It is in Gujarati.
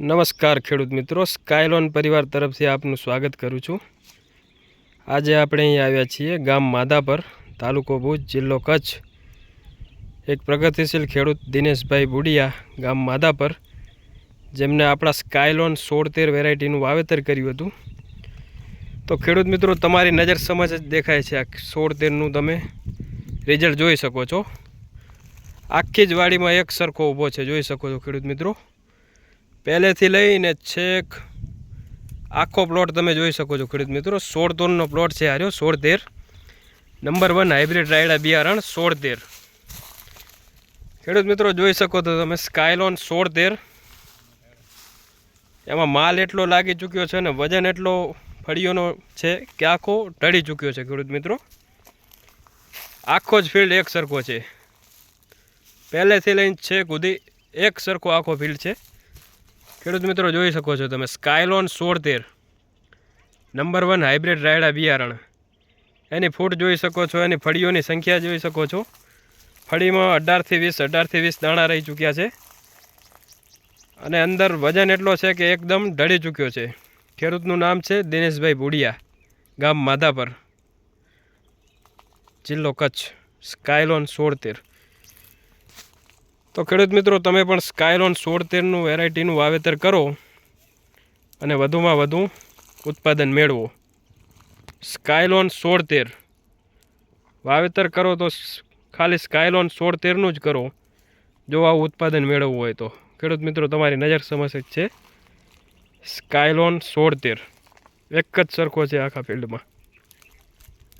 નમસ્કાર ખેડૂત મિત્રો. સ્કાયલોન પરિવાર તરફથી આપનું સ્વાગત કરું છું. આજે આપણે અહીં આવ્યા છીએ ગામ માધાપર, તાલુકો ભુજ, જિલ્લો કચ્છ. એક પ્રગતિશીલ ખેડૂત દિનેશભાઈ બુડિયા ગામ માધાપર, જેમને આપણા સ્કાયલોન સોળ તેર વેરાયટીનું વાવેતર કર્યું હતું. તો ખેડૂત મિત્રો, તમારી નજર સમજ જ દેખાય છે આ સોળ તેરનું તમે રિઝલ્ટ જોઈ શકો છો. આખી જ વાડીમાં એક સરખો ઊભો છે. જોઈ શકો છો ખેડૂત મિત્રો. પહેલેથી લઈને છેક આખો પ્લોટ તમે જોઈ શકો છો ખેડૂત મિત્રો. સોળ તોરનો પ્લોટ છે હાર્યો સોળ તેર. નંબર વન હાઇબ્રિડ રાયડા બિયારણ, સોળ તેર. ખેડૂત મિત્રો જોઈ શકો તો તમે સ્કાયલોન સોળ તેર. એમાં માલ એટલો લાગી ચૂક્યો છે અને વજન એટલો ફળીઓનો છે કે આખો ઢળી ચૂક્યો છે ખેડૂત મિત્રો. આખો જ ફિલ્ડ એક સરખો છે. પહેલેથી લઈને છેક સુધી એક સરખો આખો ફિલ્ડ છે. ખેડૂત મિત્રો જોઈ શકો છો તમે. સ્કાયલોન સોળ તેર નંબર વન હાઇબ્રિડ રાયડા બિયારણ. એની ફૂટ જોઈ શકો છો, એની ફળીઓની સંખ્યા જોઈ શકો છો. ફળીમાં અઢારથી વીસ અઢારથી વીસ દાણા રહી ચૂક્યા છે. અને અંદર વજન એટલો છે કે એકદમ ઢળી ચૂક્યો છે. ખેડૂતનું નામ છે દિનેશભાઈ ભૂડિયા, ગામ માધાપર. જિલ્લો કચ્છ. સ્કાયલોન સોળ તેર તો ખેડૂત મિત્રો, તમે પણ સ્કાયલોન સોળ તેરનું વેરાયટીનું વાવેતર કરો અને વધુમાં વધુ ઉત્પાદન મેળવો. સ્કાયલોન સોળ તેર વાવેતર કરો તો ખાલી સ્કાયલોન સોળ તેરનું જ કરો. જો આવું ઉત્પાદન મેળવવું હોય તો. ખેડૂત મિત્રો, તમારી નજર સમસ્યા છે સ્કાયલોન સોળ તેર એક જ સરખો છે આખા ફિલ્ડમાં